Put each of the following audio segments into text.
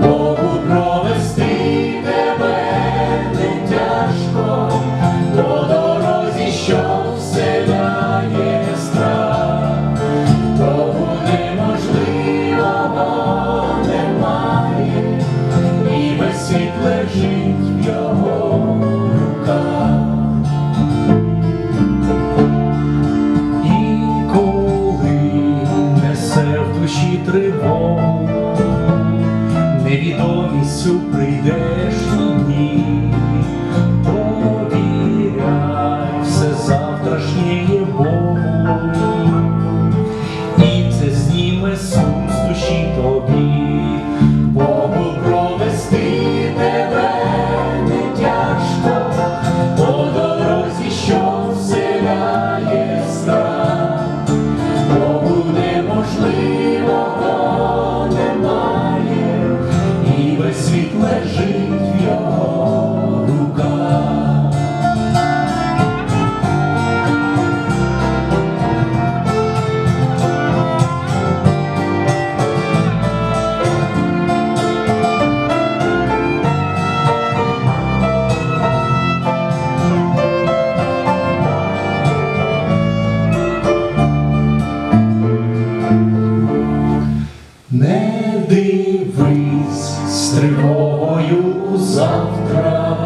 Богу провести тебе не тяжко, по дорозі, що вселяє страх, Богу неможливого немає, і весь світ лежить в його руках. І коли несе в душі тривогу, невідомість у Не дивись з тривогою завтра,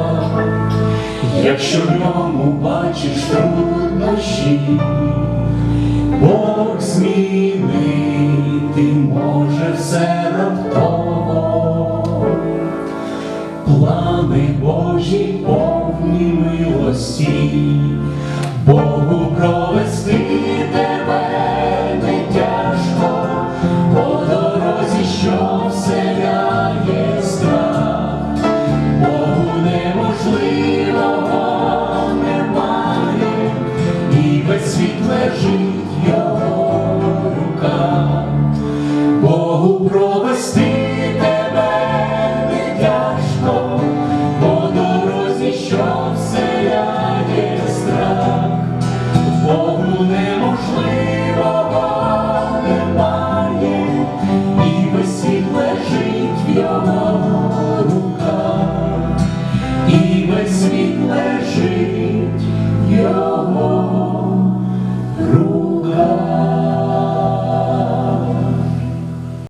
якщо в ньому бачиш труднощі, Бог змінити може все раптово. Плани Божі повні милості, рука і весь світ.